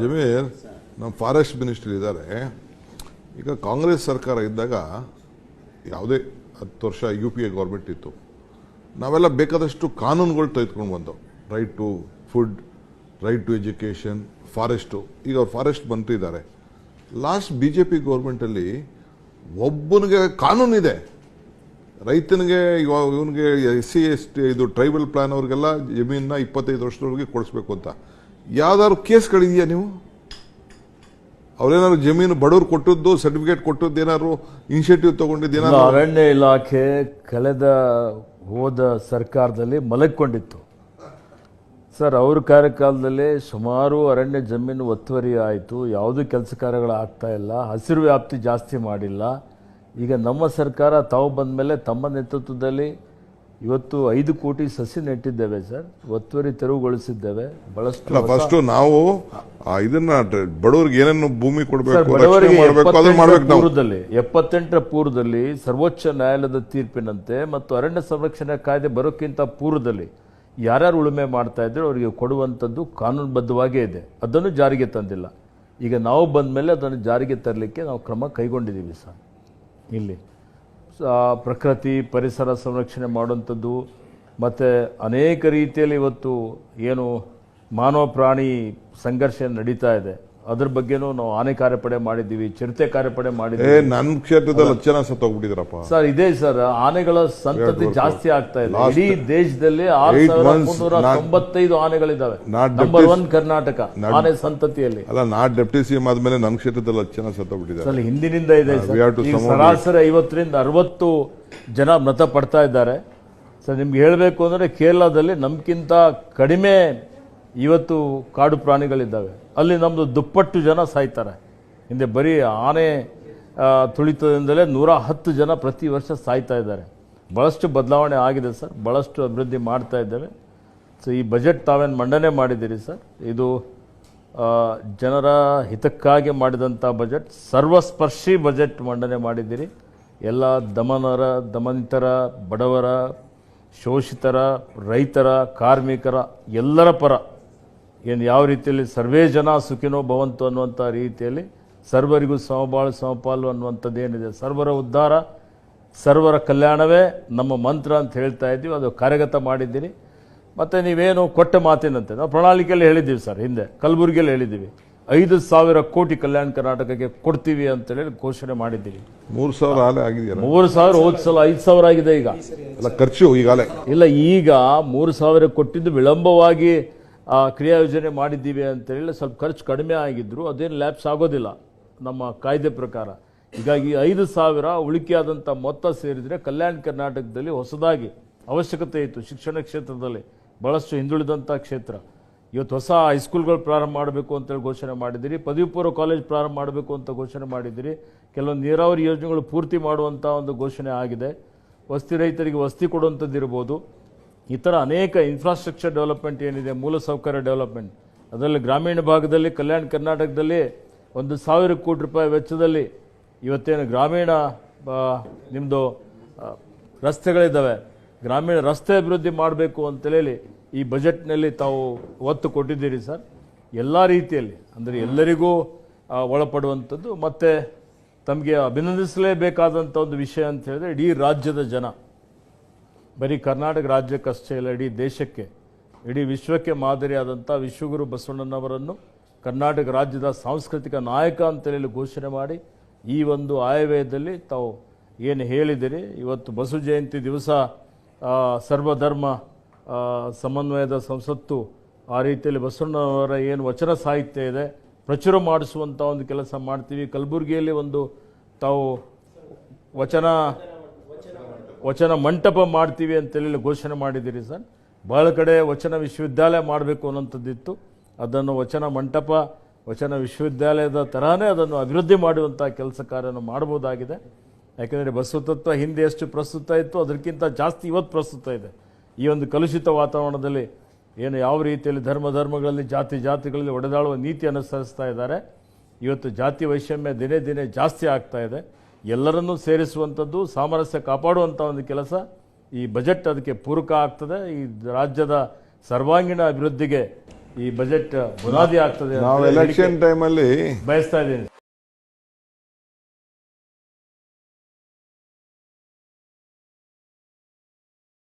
ಜಮೀರ್ ನಮ್ಮ forest minister ಇದ್ದಾರೆ. ಈಗ ಕಾಂಗ್ರೆಸ್ ಸರ್ಕಾರ ಇದ್ದಾಗ ಯಾವುದೇ ಹತ್ತು ವರ್ಷ ಯು ಪಿ ಎ ಗೌರ್ಮೆಂಟ್ ಇತ್ತು. ನಾವೆಲ್ಲ ಬೇಕಾದಷ್ಟು ಕಾನೂನುಗಳು ತೆಗೆದುಕೊಂಡು ಬಂದವು. Right to food right to education forest ಈಗ ಅವ್ರು ಫಾರೆಸ್ಟ್ ಮಂತ್ರಿ ಇದ್ದಾರೆ ಲಾಸ್ಟ್ ಬಿ ಜೆ ಪಿ ಗೌರ್ಮೆಂಟಲ್ಲಿ ಒಬ್ಬನಿಗೆ ಕಾನೂನಿದೆ ರೈತನಿಗೆ ಇವನಿಗೆ ಎಸ್ ಸಿ, ಎಸ್ ಟಿ, ಇದು ಟ್ರೈಬಲ್ ಪ್ಲಾನ್ ಅವ್ರಿಗೆಲ್ಲ ಜಮೀನನ್ನ ಇಪ್ಪತ್ತೈದು ವರ್ಷದೊಳಗೆ ಕೊಡಿಸ್ಬೇಕು ಅಂತ. ಯಾವ್ದಾದ್ರು ಕೇಸ್ಗಳಿದೆಯಾ ನೀವು? ಅವ್ರೇನಾದ್ರು ಜಮೀನು ಬಡವರು ಕೊಟ್ಟದ್ದು ಸರ್ಟಿಫಿಕೇಟ್ ಕೊಟ್ಟದ್ದು ಏನಾದ್ರು ಇನಿಷಿಯೇಟಿವ್ ತಗೊಂಡಿದ್ದು ಏನಾದ್ರು? ಅರಣ್ಯ ಇಲಾಖೆ ಕಳೆದ ಹೋದ ಸರ್ಕಾರದಲ್ಲಿ ಮಲಗಿಕೊಂಡಿತ್ತು. ಸರ್ ಅವ್ರ ಕಾರ್ಯಕಾಲದಲ್ಲಿ ಸುಮಾರು ಅರಣ್ಯ ಜಮೀನು ಒತ್ತುವರಿ ಆಯಿತು. ಯಾವುದೂ ಕೆಲಸ ಕಾರ್ಯಗಳು ಆಗ್ತಾ ಇಲ್ಲ. ಹಸಿರು ವ್ಯಾಪ್ತಿ ಜಾಸ್ತಿ ಮಾಡಿಲ್ಲ. ಈಗ ನಮ್ಮ ಸರ್ಕಾರ ತಾವು ಬಂದ ಮೇಲೆ ತಮ್ಮ ನೇತೃತ್ವದಲ್ಲಿ ಇವತ್ತು ಐದು ಕೋಟಿ ಸಸಿ ನೆಟ್ಟಿದ್ದೇವೆ ಸರ್. ಒತ್ತುವರಿ ತೆರವುಗೊಳಿಸಿದ್ದೇವೆ. ಬಹಳಷ್ಟು ಫಸ್ಟ್ ನಾವು ಇದನ್ನ ಬಡವರಿಗೆ ಏನೇನು ಭೂಮಿ ಪೂರ್ವದಲ್ಲಿ ಎಪ್ಪತ್ತೆಂಟರ ಪೂರ್ವದಲ್ಲಿ ಸರ್ವೋಚ್ಚ ನ್ಯಾಯಾಲಯದ ತೀರ್ಪಿನಂತೆ ಮತ್ತು ಅರಣ್ಯ ಸಂರಕ್ಷಣೆ ಕಾಯ್ದೆ ಬರೋಕ್ಕಿಂತ ಪೂರ್ವದಲ್ಲಿ ಯಾರ್ಯಾರು ಉಳುಮೆ ಮಾಡ್ತಾ ಇದ್ರು ಅವರಿಗೆ ಕೊಡುವಂಥದ್ದು ಕಾನೂನುಬದ್ಧವಾಗೇ ಇದೆ. ಅದನ್ನು ಜಾರಿಗೆ ತಂದಿಲ್ಲ. ಈಗ ನಾವು ಬಂದ ಮೇಲೆ ಅದನ್ನು ಜಾರಿಗೆ ತರಲಿಕ್ಕೆ ನಾವು ಕ್ರಮ ಕೈಗೊಂಡಿದ್ದೀವಿ ಸರ್. ಇಲ್ಲಿ. ಪ್ರಕೃತಿ ಪರಿಸರ ಸಂರಕ್ಷಣೆ ಮಾಡುವಂಥದ್ದು ಮತ್ತು ಅನೇಕ ರೀತಿಯಲ್ಲಿ ಇವತ್ತು ಏನು ಮಾನವ ಪ್ರಾಣಿ ಸಂಘರ್ಷ ನಡೀತಾ ಇದೆ. ಅದ್ರ ಬಗ್ಗೆನೂ ನಾವು ಆನೆ ಕಾರ್ಯಪಡೆ ಮಾಡಿದ್ದೀವಿ ಚಿರತೆ ಕಾರ್ಯಪಡೆ ಮಾಡಿದ್ದೀವಿ. ನನ್ನ ಕ್ಷೇತ್ರದಲ್ಲಿ ಹತ್ತು ಜನ ಸತ್ತೋಗ್ಬಿಟ್ಟಿದ್ರಪ್ಪ. ಸರ್ ಇದೆ ಸರ್ ಆನೆಗಳ ಸಂತತಿ ಜಾಸ್ತಿ ಆಗ್ತಾ ಇದೆ. ಇಡೀ ದೇಶದಲ್ಲಿ ಆರು ಸಾವಿರ ಸಾವಿರದ ಮುನ್ನೂರ ತೊಂಬತ್ತೈದು ಆನೆಗಳಿದಾವೆ not ನಂಬರ್ ಒನ್ ಕರ್ನಾಟಕ ಆನೆ ಸಂತತಿಯಲ್ಲಿ. ಅಲ್ಲ ನಾ ಡೆಪ್ಟಿ ಸಿಎಂ ಆದ್ಮೇಲೆ ನನ್ನ ಕ್ಷೇತ್ರದಲ್ಲಿ ಹತ್ತು ಜನ ಸತ್ತೋಗ್ಬಿಟ್ಟಿದ್ದಾರೆ ಸರ್ ಹಿಂದಿನಿಂದ ಇದೆ somehow ಸರಾಸರಿ ಐವತ್ತರಿಂದ ಅರವತ್ತು ಜನ ಮೃತ ಪಡ್ತಾ ಇದ್ದಾರೆ. ಸರ್ ನಿಮ್ಗೆ ಹೇಳಬೇಕು ಅಂದರೆ ಕೇರಳದಲ್ಲಿ ನಮ್ಗಿಂತ ಕಡಿಮೆ ಇವತ್ತು ಕಾಡು ಪ್ರಾಣಿಗಳಿದ್ದಾವೆ. ಅಲ್ಲಿ ನಮ್ಮದು ದುಪ್ಪಟ್ಟು ಜನ ಸಾಯ್ತಾರೆ. ಹಿಂದೆ ಬರೀ ಆನೆ ತುಳಿತದಿಂದಲೇ ನೂರ ಹತ್ತು ಜನ ಪ್ರತಿ ವರ್ಷ ಸಾಯ್ತಾ ಇದ್ದಾರೆ. ಭಾಳಷ್ಟು ಬದಲಾವಣೆ ಆಗಿದೆ ಸರ್. ಭಾಳಷ್ಟು ಅಭಿವೃದ್ಧಿ ಮಾಡ್ತಾ ಇದ್ದೇವೆ. ಸೊ ಈ ಬಜೆಟ್ ತಾವೇನು ಮಂಡನೆ ಮಾಡಿದ್ದೀರಿ ಸರ್? ಇದು ಜನರ ಹಿತಕ್ಕಾಗಿ ಮಾಡಿದಂಥ ಬಜೆಟ್, ಸರ್ವಸ್ಪರ್ಶಿ ಬಜೆಟ್ ಮಂಡನೆ ಮಾಡಿದ್ದೀರಿ. ಎಲ್ಲ ದಮನರ, ದಮನಿತರ, ಬಡವರ, ಶೋಷಿತರ, ರೈತರ, ಕಾರ್ಮಿಕರ ಎಲ್ಲರ ಪರ ಏನು ಯಾವ ರೀತಿಯಲ್ಲಿ ಸರ್ವೇ ಜನ ಸುಖಿನೋ ಭವಂತು ಅನ್ನುವಂಥ ರೀತಿಯಲ್ಲಿ ಸರ್ವರಿಗೂ ಸಮಬಾಳು ಸಮಪಾಲು ಅನ್ನುವಂಥದ್ದು ಏನಿದೆ ಸರ್ವರ ಉದ್ಧಾರ ಸರ್ವರ ಕಲ್ಯಾಣವೇ ನಮ್ಮ ಮಂತ್ರ ಅಂತ ಹೇಳ್ತಾ ಇದ್ದೀವಿ ಅದು ಕಾರ್ಯಗತ ಮಾಡಿದ್ದೀರಿ ಮತ್ತು ನೀವೇನು ಕೊಟ್ಟ ಮಾತಿನಂತೆ ನಾವು ಪ್ರಣಾಳಿಕೆಯಲ್ಲಿ ಹೇಳಿದ್ದೀವಿ ಸರ್ ಹಿಂದೆ ಕಲಬುರಗಿಯಲ್ಲಿ ಹೇಳಿದ್ದೀವಿ. ಐದು ಸಾವಿರ ಕೋಟಿ ಕಲ್ಯಾಣ ಕರ್ನಾಟಕಕ್ಕೆ ಕೊಡ್ತೀವಿ ಅಂತೇಳಿ ಘೋಷಣೆ ಮಾಡಿದ್ದೀವಿ. ಮೂರು ಸಾವಿರ ಆಲೆ ಆಗಿದೆ ಮೂರು ಸಾವಿರ ಹೋದ ಸಲ ಐದು ಸಾವಿರ ಆಗಿದೆ ಈಗ. ಖರ್ಚು ಈಗಾಗಲೇ ಇಲ್ಲ ಈಗ ಮೂರು ಸಾವಿರ ಕೊಟ್ಟಿದ್ದು ವಿಳಂಬವಾಗಿ ಆ, ಕ್ರಿಯಾ ಯೋಜನೆ ಮಾಡಿದ್ದೀವಿ ಅಂತೇಳಿ ಸ್ವಲ್ಪ ಖರ್ಚು ಕಡಿಮೆ ಆಗಿದ್ದರೂ ಅದೇನು ಲ್ಯಾಪ್ಸ್ ಆಗೋದಿಲ್ಲ ನಮ್ಮ ಕಾಯ್ದೆ ಪ್ರಕಾರ. ಹೀಗಾಗಿ ಐದು ಸಾವಿರ ಉಳಿಕೆಯಾದಂಥ ಮೊತ್ತ ಸೇರಿದರೆ ಕಲ್ಯಾಣ ಕರ್ನಾಟಕದಲ್ಲಿ ಹೊಸದಾಗಿ ಅವಶ್ಯಕತೆ ಇತ್ತು. ಶಿಕ್ಷಣ ಕ್ಷೇತ್ರದಲ್ಲಿ ಭಾಳಷ್ಟು ಹಿಂದುಳಿದಂಥ ಕ್ಷೇತ್ರ. ಇವತ್ತು ಹೊಸ ಹೈಸ್ಕೂಲ್ಗಳು ಪ್ರಾರಂಭ ಮಾಡಬೇಕು ಅಂತೇಳಿ ಘೋಷಣೆ ಮಾಡಿದ್ದೀರಿ. ಪದವಿ ಪೂರ್ವ ಕಾಲೇಜ್ ಪ್ರಾರಂಭ ಮಾಡಬೇಕು ಅಂತ ಘೋಷಣೆ ಮಾಡಿದ್ದೀರಿ. ಕೆಲವೊಂದು ನೀರಾವರಿ ಯೋಜನೆಗಳು ಪೂರ್ತಿ ಮಾಡುವಂಥ ಒಂದು ಘೋಷಣೆ ಆಗಿದೆ. ವಸ್ತಿ ರೈತರಿಗೆ ವಸ್ತಿ ಕೊಡುವಂಥದ್ದು ಇರ್ಬೋದು ಈ ಥರ ಅನೇಕ ಇನ್ಫ್ರಾಸ್ಟ್ರಕ್ಚರ್ ಡೆವಲಪ್ಮೆಂಟ್ ಏನಿದೆ ಮೂಲಸೌಕರ್ಯ ಡೆವಲಪ್ಮೆಂಟ್ ಅದರಲ್ಲಿ ಗ್ರಾಮೀಣ ಭಾಗದಲ್ಲಿ, ಕಲ್ಯಾಣ ಕರ್ನಾಟಕದಲ್ಲಿ ಒಂದು ಸಾವಿರ ಕೋಟಿ ರೂಪಾಯಿ ವೆಚ್ಚದಲ್ಲಿ ಇವತ್ತೇನು ಗ್ರಾಮೀಣ ನಿಮ್ಮದು ರಸ್ತೆಗಳಿದ್ದಾವೆ. ಗ್ರಾಮೀಣ ರಸ್ತೆ ಅಭಿವೃದ್ಧಿ ಮಾಡಬೇಕು ಅಂತೇಳಿ ಈ ಬಜೆಟ್ನಲ್ಲಿ ತಾವು ಒತ್ತು ಕೊಟ್ಟಿದ್ದೀರಿ ಸರ್. ಎಲ್ಲ ರೀತಿಯಲ್ಲಿ, ಅಂದರೆ ಎಲ್ಲರಿಗೂ ಒಳಪಡುವಂಥದ್ದು, ಮತ್ತು ತಮಗೆ ಅಭಿನಂದಿಸಲೇಬೇಕಾದಂಥ ಒಂದು ವಿಷಯ ಅಂತ ಹೇಳಿದ್ರೆ ಇಡೀ ರಾಜ್ಯದ ಜನ. ಬರೀ ಕರ್ನಾಟಕ ರಾಜ್ಯಕ್ಕಷ್ಟೇ ಇಲ್ಲ ಇಡೀ ದೇಶಕ್ಕೆ, ಇಡೀ ವಿಶ್ವಕ್ಕೆ ಮಾದರಿಯಾದಂಥ ವಿಶ್ವಗುರು ಬಸವಣ್ಣನವರನ್ನು ಕರ್ನಾಟಕ ರಾಜ್ಯದ ಸಾಂಸ್ಕೃತಿಕ ನಾಯಕ ಅಂತೇಳಿ ಘೋಷಣೆ ಮಾಡಿ, ಈ ಒಂದು ಆಯವ್ಯಯದಲ್ಲಿ ತಾವು ಏನು ಹೇಳಿದಿರಿ, ಇವತ್ತು ಬಸವ ಜಯಂತಿ ದಿವಸ ಸರ್ವಧರ್ಮ ಸಮನ್ವಯದ ಸಂಸತ್ತು, ಆ ರೀತಿಯಲ್ಲಿ ಬಸವಣ್ಣನವರ ಏನು ವಚನ ಸಾಹಿತ್ಯ ಇದೆ, ಪ್ರಚುರ ಮಾಡಿಸುವಂಥ ಒಂದು ಕೆಲಸ ಮಾಡ್ತೀವಿ. ಕಲಬುರಗಿಯಲ್ಲಿ ಒಂದು ತಾವು ವಚನ ವಚನ ಮಂಟಪ ಮಾಡ್ತೀವಿ ಅಂತೇಳಿ ಘೋಷಣೆ ಮಾಡಿದ್ದೀರಿ ಸರ್. ಭಾಳ ಕಡೆ ವಚನ ವಿಶ್ವವಿದ್ಯಾಲಯ ಮಾಡಬೇಕು ಅನ್ನೋಂಥದ್ದಿತ್ತು ಅದನ್ನು ವಚನ ಮಂಟಪ, ವಚನ ವಿಶ್ವವಿದ್ಯಾಲಯದ ತರಹನೇ ಅದನ್ನು ಅಭಿವೃದ್ಧಿ ಮಾಡುವಂಥ ಕೆಲಸ ಕಾರ್ಯವನ್ನು ಮಾಡ್ಬೋದಾಗಿದೆ ಯಾಕೆಂದರೆ ಬಸವತತ್ವ ಹಿಂದೆ ಎಷ್ಟು ಪ್ರಸ್ತುತ ಇತ್ತು, ಅದಕ್ಕಿಂತ ಜಾಸ್ತಿ ಇವತ್ತು ಪ್ರಸ್ತುತ ಇದೆ. ಈ ಒಂದು ಕಲುಷಿತ ವಾತಾವರಣದಲ್ಲಿ ಏನು ಯಾವ ರೀತಿಯಲ್ಲಿ ಧರ್ಮ ಧರ್ಮಗಳಲ್ಲಿ, ಜಾತಿ ಜಾತಿಗಳಲ್ಲಿ ಒಡೆದಾಳುವ ನೀತಿ ಅನುಸರಿಸ್ತಾ ಇದ್ದಾರೆ. ಇವತ್ತು ಜಾತಿ ವೈಷಮ್ಯ ದಿನೇ ದಿನೇ ಜಾಸ್ತಿ ಆಗ್ತಾ ಇದೆ. ಎಲ್ಲರನ್ನೂ ಸೇರಿಸುವಂಥದ್ದು ಸಾಮರಸ್ಯ ಕಾಪಾಡುವಂಥ ಒಂದು ಕೆಲಸ. ಈ ಬಜೆಟ್ ಅದಕ್ಕೆ ಪೂರಕ ಆಗ್ತದೆ. ಈ ರಾಜ್ಯದ ಸರ್ವಾಂಗೀಣ ಅಭಿವೃದ್ಧಿಗೆ ಈ ಬಜೆಟ್ ಬುನಾದಿ ಆಗ್ತದೆ ನಾವು ಎಲೆಕ್ಷನ್ ಟೈಮಲ್ಲಿ ಬಯಸ್ತಾ ಇದ್ದೀನಿ.